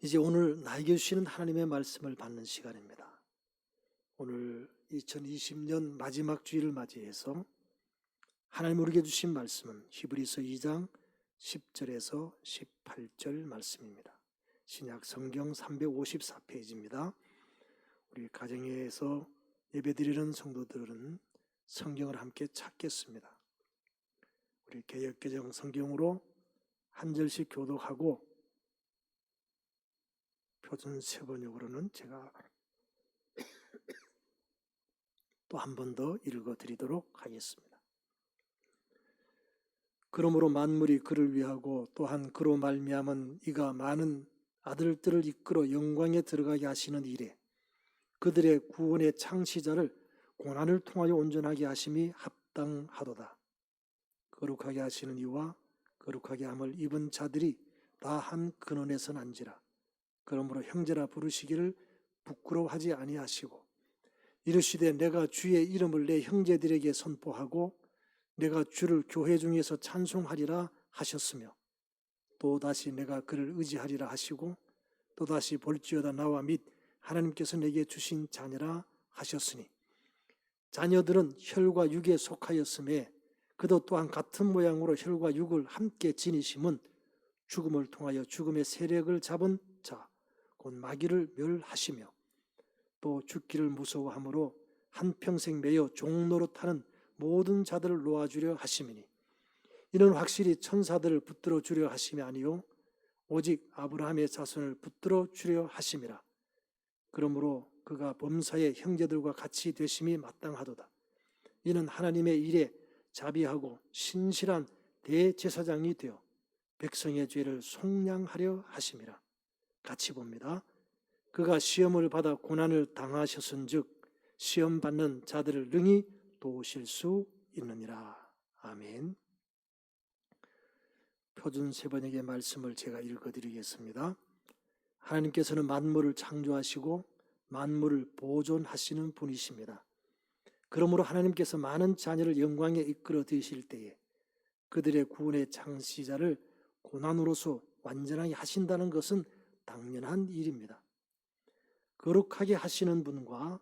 이제 오늘 나에게 주시는 하나님의 말씀을 받는 시간입니다. 오늘 2020년 마지막 주일을 맞이해서 하나님 우리에게 주신 말씀은 히브리서 2장 10절에서 18절 말씀입니다. 신약 성경 354페이지입니다. 우리 가정에서 예배드리는 성도들은 성경을 함께 찾겠습니다. 우리 개혁개정 성경으로 한 절씩 교독하고 표준 세 번역으로는 제가 또 한 번 더 읽어 드리도록 하겠습니다. 그러므로 만물이 그를 위하고 또한 그로 말미암은 이가 많은 아들들을 이끌어 영광에 들어가게 하시는 일에 그들의 구원의 창시자를 고난을 통하여 온전하게 하심이 합당하도다. 거룩하게 하시는 이와 거룩하게 함을 입은 자들이 다 한 근원에서 난지라. 그러므로 형제라 부르시기를 부끄러워하지 아니하시고 이르시되 내가 주의 이름을 내 형제들에게 선포하고 내가 주를 교회 중에서 찬송하리라 하셨으며 또 다시 내가 그를 의지하리라 하시고 또 다시 볼지어다 나와 및 하나님께서 내게 주신 자녀라 하셨으니 자녀들은 혈과 육에 속하였음에 그도 또한 같은 모양으로 혈과 육을 함께 지니심은 죽음을 통하여 죽음의 세력을 잡은 자, 곧 마귀를 멸하시며 또 죽기를 무서워함으로 한평생 매여 종노릇하는 모든 자들을 놓아주려 하심이니 이는 확실히 천사들을 붙들어 주려 하심이 아니요 오직 아브라함의 자손을 붙들어 주려 하심이라. 그러므로 그가 범사의 형제들과 같이 되심이 마땅하도다. 이는 하나님의 일에 자비하고 신실한 대제사장이 되어 백성의 죄를 속량하려 하심이라 같이 봅니다. 그가 시험을 받아 고난을 당하셨은즉 시험 받는 자들을 능히 도우실 수 있느니라. 아멘. 표준 세 번역의 말씀을 제가 읽어드리겠습니다. 하나님께서는 만물을 창조하시고 만물을 보존하시는 분이십니다. 그러므로 하나님께서 많은 자녀를 영광에 이끌어 드실 때에 그들의 구원의 창시자를 고난으로서 완전하게 하신다는 것은 당연한 일입니다. 거룩하게 하시는 분과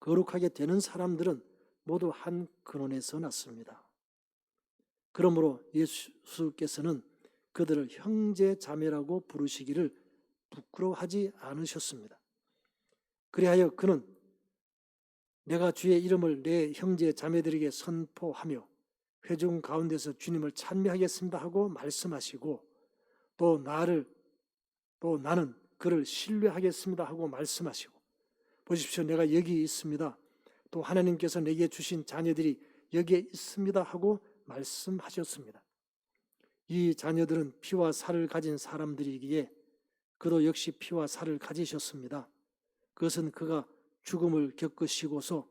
거룩하게 되는 사람들은 모두 한 근원에서 났습니다. 그러므로 예수께서는 그들을 형제 자매라고 부르시기를 부끄러워하지 않으셨습니다. 그리하여 그는 내가 주의 이름을 내 형제 자매들에게 선포하며 회중 가운데서 주님을 찬미하겠습니다 하고 말씀하시고 또 나를 또 나는 그를 신뢰하겠습니다 하고 말씀하시고 보십시오. 내가 여기 있습니다. 또 하나님께서 내게 주신 자녀들이 여기에 있습니다 하고 말씀하셨습니다. 이 자녀들은 피와 살을 가진 사람들이기에 그도 역시 피와 살을 가지셨습니다. 그것은 그가 죽음을 겪으시고서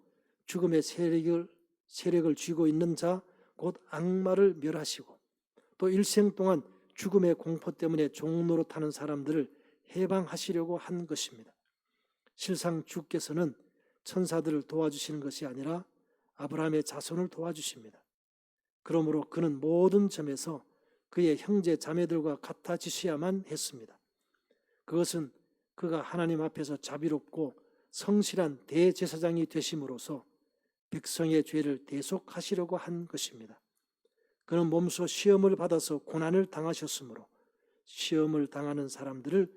죽음의 세력을 세력을 쥐고 있는 자 곧 악마를 멸하시고 또 일생 동안 죽음의 공포 때문에 종로로 타는 사람들을 해방하시려고 한 것입니다. 실상 주께서는 천사들을 도와주시는 것이 아니라 아브라함의 자손을 도와주십니다. 그러므로 그는 모든 점에서 그의 형제 자매들과 같아지셔야만 했습니다. 그것은 그가 하나님 앞에서 자비롭고 성실한 대제사장이 되심으로써 백성의 죄를 대속하시려고 한 것입니다. 그는 몸소 시험을 받아서 고난을 당하셨으므로 시험을 당하는 사람들을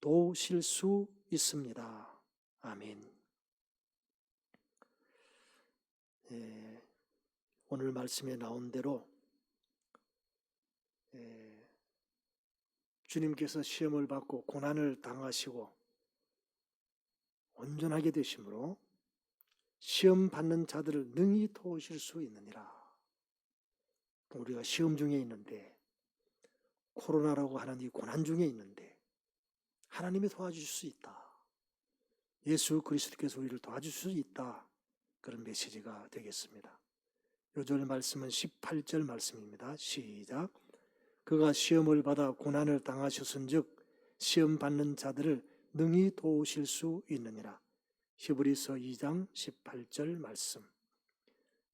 도우실 수 있습니다. 아멘. 예, 오늘 말씀에 나온 대로 예, 주님께서 시험을 받고 고난을 당하시고 온전하게 되심으로 시험 받는 자들을 능히 도우실 수 있느니라. 우리가 시험 중에 있는데 코로나라고 하는 이 고난 중에 있는데 하나님이 도와주실 수 있다. 예수 그리스도께서 우리를 도와주실 수 있다. 그런 메시지가 되겠습니다. 요절 말씀은 18절 말씀입니다. 시작. 그가 시험을 받아 고난을 당하셨은즉 시험 받는 자들을 능히 도우실 수 있느니라. 히브리서 2장 18절 말씀.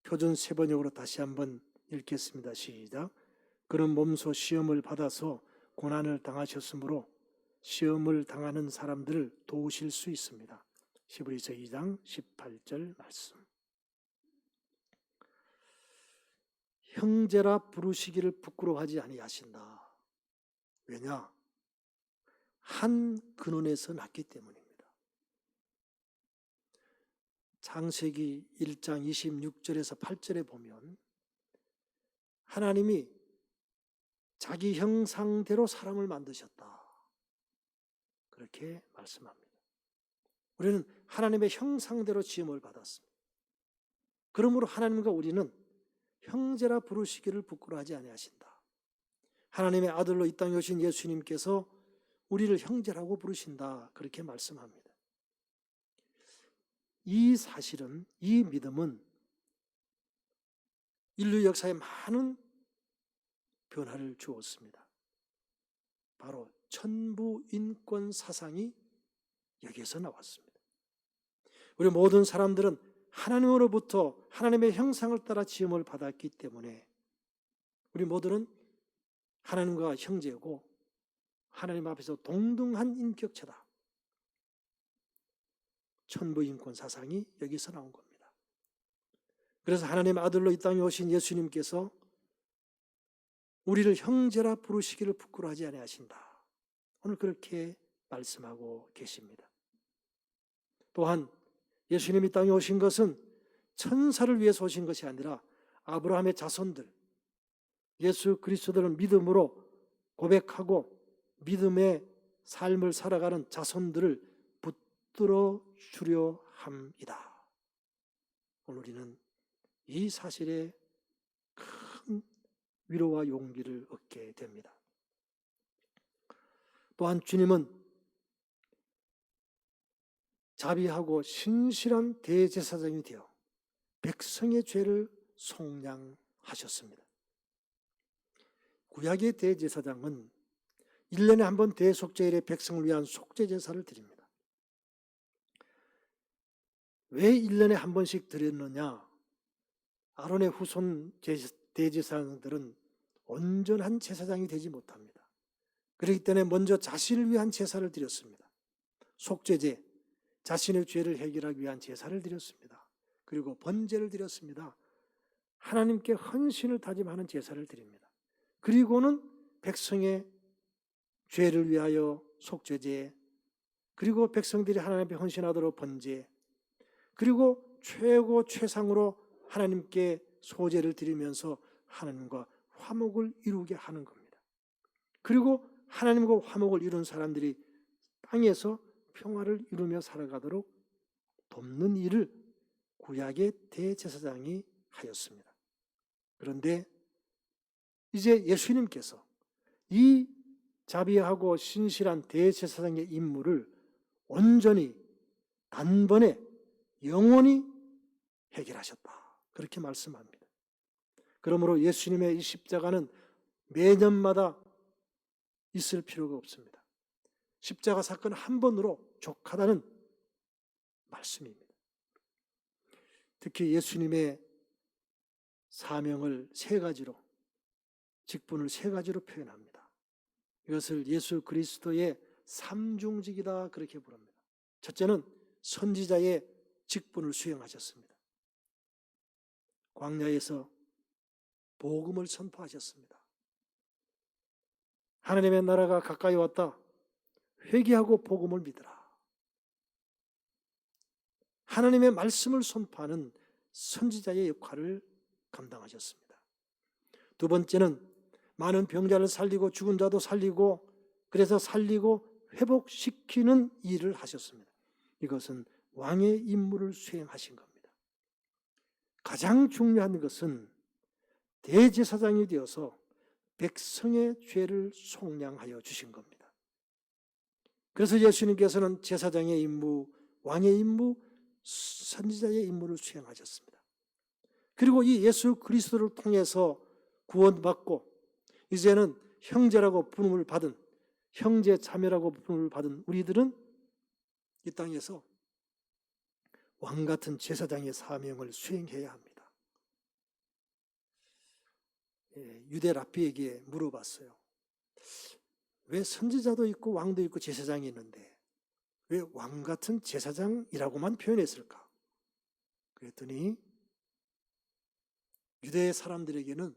표준 세번역으로 다시 한번 읽겠습니다. 시작. 그는 몸소 시험을 받아서 고난을 당하셨으므로 시험을 당하는 사람들을 도우실 수 있습니다. 시브리서 2장 18절 말씀. 형제라 부르시기를 부끄러워하지 아니하신다. 왜냐? 한 근원에서 났기 때문입니다. 창세기 1장 26절에서 8절에 보면 하나님이 자기 형상대로 사람을 만드셨다. 그렇게 말씀합니다. 우리는 하나님의 형상대로 지음을 받았습니다. 그러므로 하나님과 우리는 형제라 부르시기를 부끄러워하지 아니하신다. 하나님의 아들로 이 땅에 오신 예수님께서 우리를 형제라고 부르신다. 그렇게 말씀합니다. 이 사실은 이 믿음은 인류 역사에 많은 변화를 주었습니다. 바로 천부 인권 사상이 여기에서 나왔습니다. 우리 모든 사람들은 하나님으로부터 하나님의 형상을 따라 지음을 받았기 때문에 우리 모두는 하나님과 형제고 하나님 앞에서 동등한 인격체다. 천부 인권 사상이 여기서 나온 겁니다. 그래서 하나님 아들로 이 땅에 오신 예수님께서 우리를 형제라 부르시기를 부끄러워하지 아니하신다. 오늘 그렇게 말씀하고 계십니다. 또한 예수님이 땅에 오신 것은 천사를 위해서 오신 것이 아니라 아브라함의 자손들, 예수 그리스도를 믿음으로 고백하고 믿음의 삶을 살아가는 자손들을 붙들어 주려 함이다. 오늘 우리는 이 사실에 큰 위로와 용기를 얻게 됩니다. 또한 주님은 자비하고 신실한 대제사장이 되어 백성의 죄를 속량하셨습니다. 구약의 대제사장은 1년에 한 번 대속죄일에 백성을 위한 속죄 제사를 드립니다. 왜 1년에 한 번씩 드렸느냐? 아론의 후손 대제사장들은 온전한 제사장이 되지 못합니다. 그렇기 때문에 먼저 자신을 위한 제사를 드렸습니다. 속죄제, 자신의 죄를 해결하기 위한 제사를 드렸습니다. 그리고 번제를 드렸습니다. 하나님께 헌신을 다짐하는 제사를 드립니다. 그리고는 백성의 죄를 위하여 속죄제, 그리고 백성들이 하나님 앞에 헌신하도록 번제, 그리고 최고 최상으로 하나님께 소제를 드리면서 하나님과 화목을 이루게 하는 겁니다. 그리고 하나님과 화목을 이룬 사람들이 땅에서 평화를 이루며 살아가도록 돕는 일을 구약의 대제사장이 하였습니다. 그런데 이제 예수님께서 이 자비하고 신실한 대제사장의 임무를 온전히 단번에 영원히 해결하셨다. 그렇게 말씀합니다. 그러므로 예수님의 이 십자가는 매년마다 있을 필요가 없습니다. 십자가 사건 한 번으로 족하다는 말씀입니다. 특히 예수님의 사명을 세 가지로, 직분을 세 가지로 표현합니다. 이것을 예수 그리스도의 삼중직이다 그렇게 부릅니다. 첫째는 선지자의 직분을 수행하셨습니다. 광야에서 복음을 선포하셨습니다. 하나님의 나라가 가까이 왔다. 회개하고 복음을 믿으라. 하나님의 말씀을 선포하는 선지자의 역할을 감당하셨습니다. 두 번째는 많은 병자를 살리고 죽은 자도 살리고 그래서 살리고 회복시키는 일을 하셨습니다. 이것은 왕의 임무를 수행하신 겁니다. 가장 중요한 것은 대제사장이 되어서 백성의 죄를 속량하여 주신 겁니다. 그래서 예수님께서는 제사장의 임무, 왕의 임무, 선지자의 임무를 수행하셨습니다. 그리고 이 예수 그리스도를 통해서 구원받고 이제는 형제라고 부름을 받은 형제 자매라고 부름을 받은 우리들은 이 땅에서 왕 같은 제사장의 사명을 수행해야 합니다. 예, 유대 라피에게 물어봤어요. 왜 선지자도 있고 왕도 있고 제사장이 있는데 왜 왕 같은 제사장이라고만 표현했을까? 그랬더니 유대 사람들에게는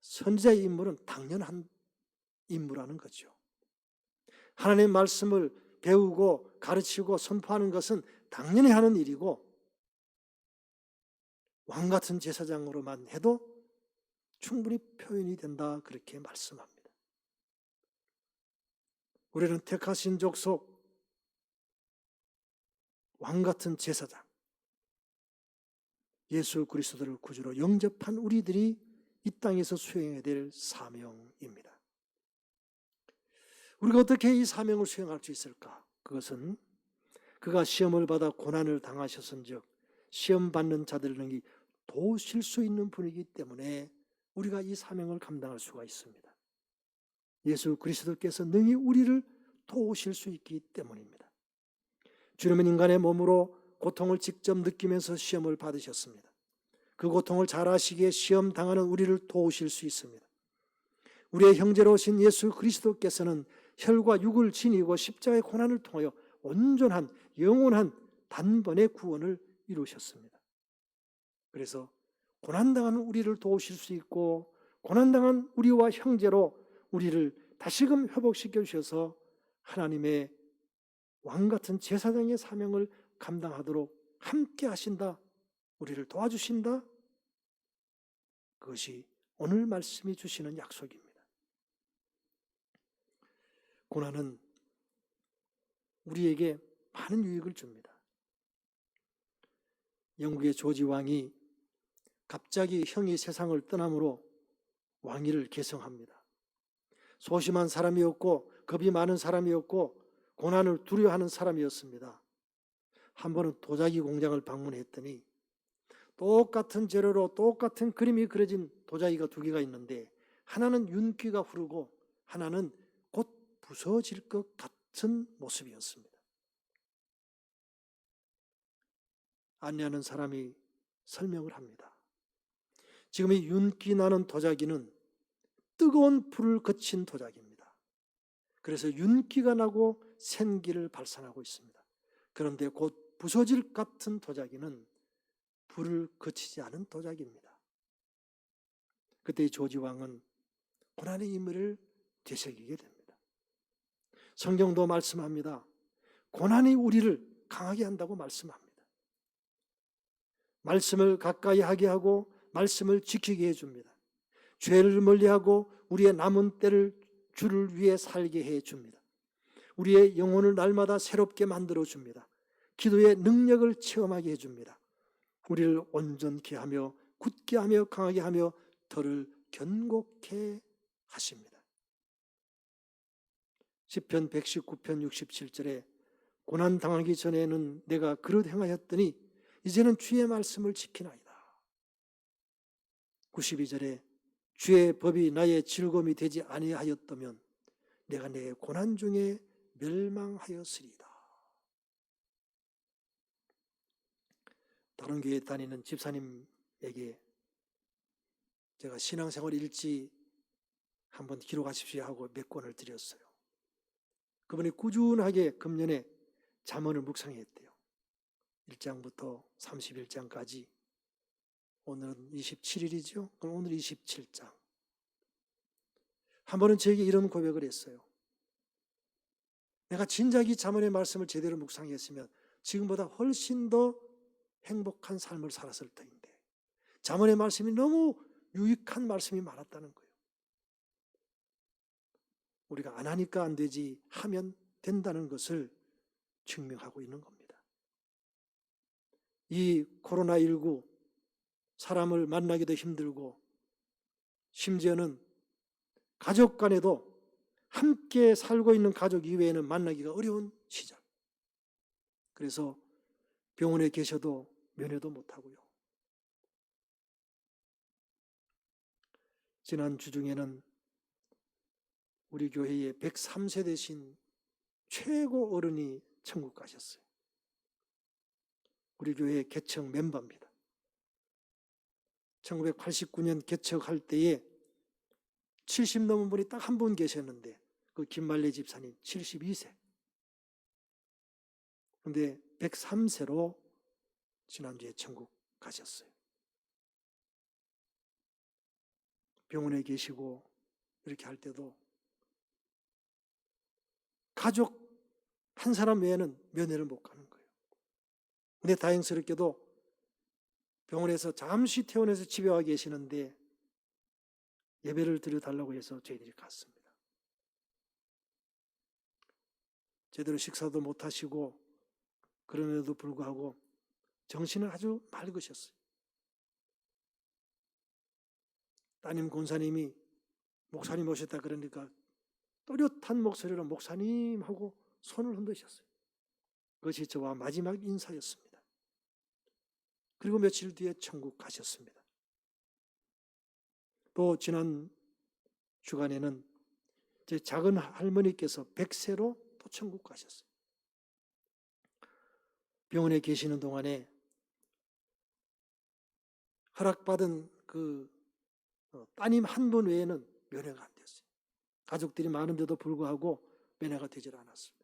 선지자의 인물은 당연한 인물하는 거죠. 하나님의 말씀을 배우고 가르치고 선포하는 것은 당연히 하는 일이고 왕 같은 제사장으로만 해도 충분히 표현이 된다 그렇게 말씀합니다. 우리는 택하신 족속 왕 같은 제사장 예수 그리스도를 구주로 영접한 우리들이 이 땅에서 수행해야 될 사명입니다. 우리가 어떻게 이 사명을 수행할 수 있을까? 그것은 그가 시험을 받아 고난을 당하셨은즉 시험 받는 자들을 능히 도우실 수 있는 분이기 때문에 우리가 이 사명을 감당할 수가 있습니다. 예수 그리스도께서 능히 우리를 도우실 수 있기 때문입니다. 주님은 인간의 몸으로 고통을 직접 느끼면서 시험을 받으셨습니다. 그 고통을 잘 아시기에 시험 당하는 우리를 도우실 수 있습니다. 우리의 형제로 오신 예수 그리스도께서는 혈과 육을 지니고 십자가의 고난을 통하여 온전한 영원한 단번의 구원을 이루셨습니다. 그래서 고난당한 우리를 도우실 수 있고 고난당한 우리와 형제로 우리를 다시금 회복시켜 주셔서 하나님의 왕 같은 제사장의 사명을 감당하도록 함께 하신다. 우리를 도와주신다. 그것이 오늘 말씀이 주시는 약속입니다. 고난은 우리에게 많은 유익을 줍니다. 영국의 조지 왕이 갑자기 형이 세상을 떠남으로 왕위를 계승합니다. 소심한 사람이었고 겁이 많은 사람이었고 고난을 두려워하는 사람이었습니다. 한 번은 도자기 공장을 방문했더니 똑같은 재료로 똑같은 그림이 그려진 도자기가 두 개가 있는데 하나는 윤기가 흐르고 하나는 곧 부서질 것 같은 모습이었습니다. 안내하는 사람이 설명을 합니다. 지금 이 윤기 나는 도자기는 뜨거운 불을 거친 도자기입니다. 그래서 윤기가 나고 생기를 발산하고 있습니다. 그런데 곧 부서질 것 같은 도자기는 불을 거치지 않은 도자기입니다. 그때 조지 왕은 고난의 인물을 되새기게 됩니다. 성경도 말씀합니다. 고난이 우리를 강하게 한다고 말씀합니다. 말씀을 가까이 하게 하고 말씀을 지키게 해줍니다. 죄를 멀리하고 우리의 남은 때를 주를 위해 살게 해줍니다. 우리의 영혼을 날마다 새롭게 만들어 줍니다. 기도의 능력을 체험하게 해줍니다. 우리를 온전케 하며 굳게 하며 강하게 하며 더를 견고케 하십니다. 시편 119편 67절에 고난 당하기 전에는 내가 그릇 행하였더니 이제는 주의 말씀을 지키나이다. 92절에 주의 법이 나의 즐거움이 되지 아니하였다면 내가 내 고난 중에 멸망하였으리다. 다른 교회 다니는 집사님에게 제가 신앙생활 일지 한번 기록하십시오 하고 몇 권을 드렸어요. 그분이 꾸준하게 금년에 잠언을 묵상했대요. 1장부터 31장까지 오늘은 27일이죠. 그럼 오늘 27장. 한 번은 저에게 이런 고백을 했어요. 내가 진작 이 자문의 말씀을 제대로 묵상했으면 지금보다 훨씬 더 행복한 삶을 살았을 터인데 자문의 말씀이 너무 유익한 말씀이 많았다는 거예요. 우리가 안 하니까 안 되지 하면 된다는 것을 증명하고 있는 겁니다. 이 코로나19 사람을 만나기도 힘들고 심지어는 가족 간에도 함께 살고 있는 가족 이외에는 만나기가 어려운 시절. 그래서 병원에 계셔도 면회도 못하고요. 지난 주중에는 우리 교회의 103세 되신 최고 어른이 천국 가셨어요. 우리 교회 개척 멤버입니다. 1989년 개척할 때에 70 넘은 분이 딱 한 분 계셨는데 그 김말래 집사님 72세. 근데 103세로 지난주에 천국 가셨어요. 병원에 계시고 이렇게 할 때도 가족 한 사람 외에는 면회를 못 가는 거예요. 근데 다행스럽게도 병원에서 잠시 퇴원해서 집에 와 계시는데 예배를 드려달라고 해서 저희들이 갔습니다. 제대로 식사도 못 하시고 그럼에도 불구하고 정신은 아주 맑으셨어요. 따님 권사님이 목사님 오셨다 그러니까 또렷한 목소리로 목사님 하고 손을 흔드셨어요. 그것이 저와 마지막 인사였습니다. 그리고 며칠 뒤에 천국 가셨습니다. 또 지난 주간에는 제 작은 할머니께서 백세로 또 천국 가셨어요. 병원에 계시는 동안에 허락받은 그 어, 따님 한 분 외에는 면회가 안 됐어요. 가족들이 많은데도 불구하고 면회가 되질 않았습니다.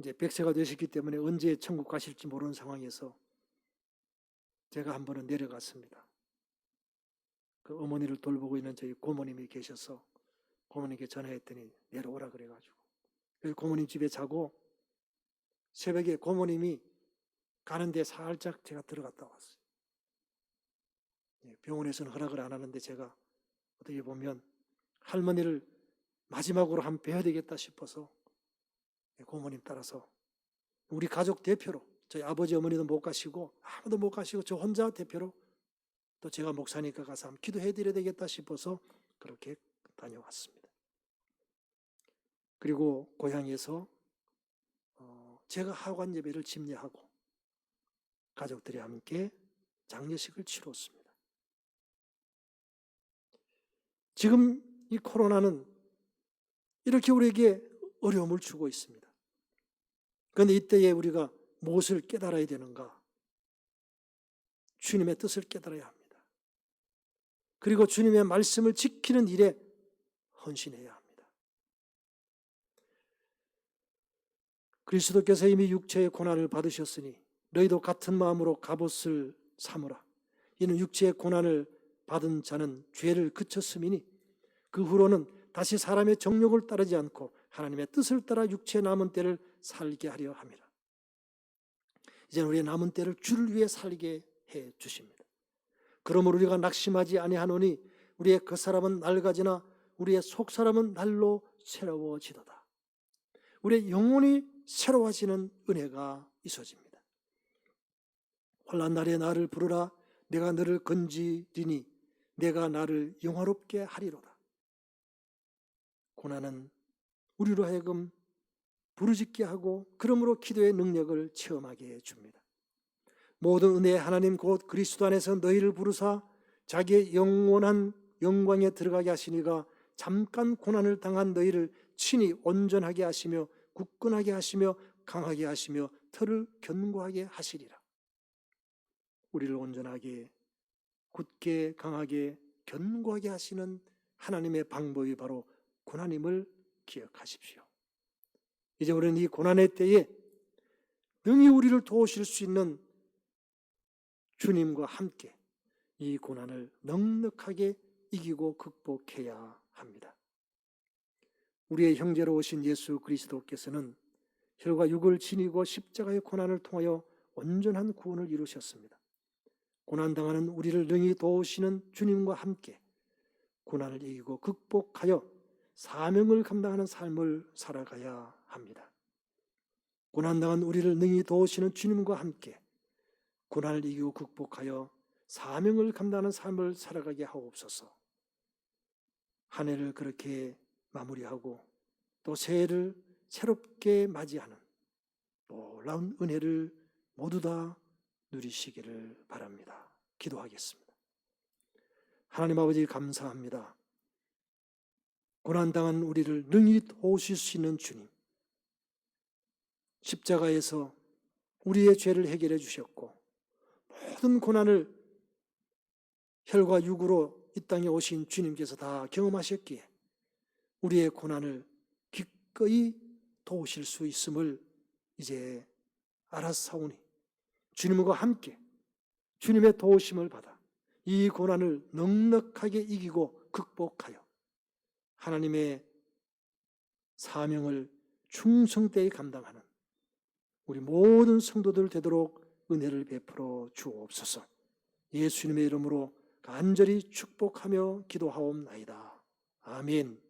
이제 백세가 되셨기 때문에 언제 천국 가실지 모르는 상황에서 제가 한 번은 내려갔습니다. 그 어머니를 돌보고 있는 저희 고모님이 계셔서 고모님께 전화했더니 내려오라 그래가지고 고모님 집에 자고 새벽에 고모님이 가는데 살짝 제가 들어갔다 왔어요. 예, 병원에서는 허락을 안 하는데 제가 어떻게 보면 할머니를 마지막으로 한 뵈야 되겠다 싶어서 예, 고모님 따라서 우리 가족 대표로 저희 아버지 어머니도 못 가시고 아무도 못 가시고 저 혼자 대표로 또 제가 목사니까 가서 한번 기도해 드려야 되겠다 싶어서 그렇게 다녀왔습니다. 그리고 고향에서 어, 제가 하관 예배를 집례하고 가족들이 함께 장례식을 치렀습니다. 지금 이 코로나는 이렇게 우리에게 어려움을 주고 있습니다. 그런데 이때에 우리가 무엇을 깨달아야 되는가? 주님의 뜻을 깨달아야 합니다. 그리고 주님의 말씀을 지키는 일에 헌신해야 합니다. 그리스도께서 이미 육체의 고난을 받으셨으니 너희도 같은 마음으로 갑옷을 삼으라. 이는 육체의 고난을 받은 자는 죄를 그쳤음이니 그 후로는 다시 사람의 정욕을 따르지 않고 하나님의 뜻을 따라 육체의 남은 때를 살게 하려 함이라. 이제는 우리의 남은 때를 주를 위해 살게 해 주십니다. 그러므로 우리가 낙심하지 아니하노니 우리의 그 사람은 낡아지나 우리의 속 사람은 날로 새로워지도다. 우리의 영혼이 새로워지는 은혜가 있어집니다. 혼란 날에 나를 부르라 내가 너를 건지리니 내가 나를 영화롭게 하리로다. 고난은 우리로 하여금 부르짖게 하고 그러므로 기도의 능력을 체험하게 해 줍니다. 모든 은혜 하나님 곧 그리스도 안에서 너희를 부르사 자기의 영원한 영광에 들어가게 하시니가 잠깐 고난을 당한 너희를 친히 온전하게 하시며 굳건하게 하시며 강하게 하시며 털을 견고하게 하시리라. 우리를 온전하게 굳게 강하게 견고하게 하시는 하나님의 방법이 바로 고난임을 기억하십시오. 이제 우리는 이 고난의 때에 능히 우리를 도우실 수 있는 주님과 함께 이 고난을 넉넉하게 이기고 극복해야 합니다. 우리의 형제로 오신 예수 그리스도께서는 혈과 육을 지니고 십자가의 고난을 통하여 온전한 구원을 이루셨습니다. 고난당하는 우리를 능히 도우시는 주님과 함께 고난을 이기고 극복하여 사명을 감당하는 삶을 살아가야 합니다. 고난당한 우리를 능히 도우시는 주님과 함께 고난을 이기고 극복하여 사명을 감당하는 삶을 살아가게 하옵소서. 한 해를 그렇게 마무리하고 또 새해를 새롭게 맞이하는 놀라운 은혜를 모두 다 누리시기를 바랍니다. 기도하겠습니다. 하나님 아버지 감사합니다. 고난당한 우리를 능히 있는 주님. 십자가에서 우리의 죄를 해결해 주셨고 모든 고난을 혈과 육으로 이 땅에 오신 주님께서 다 경험하셨기에 우리의 고난을 기꺼이 도우실 수 있음을 이제 알았사오니 주님과 함께 주님의 도우심을 받아 이 고난을 넉넉하게 이기고 극복하여 하나님의 사명을 충성되이 감당하는 우리 모든 성도들 되도록 은혜를 베풀어 주옵소서. 예수님의 이름으로 간절히 축복하며 기도하옵나이다. 아멘.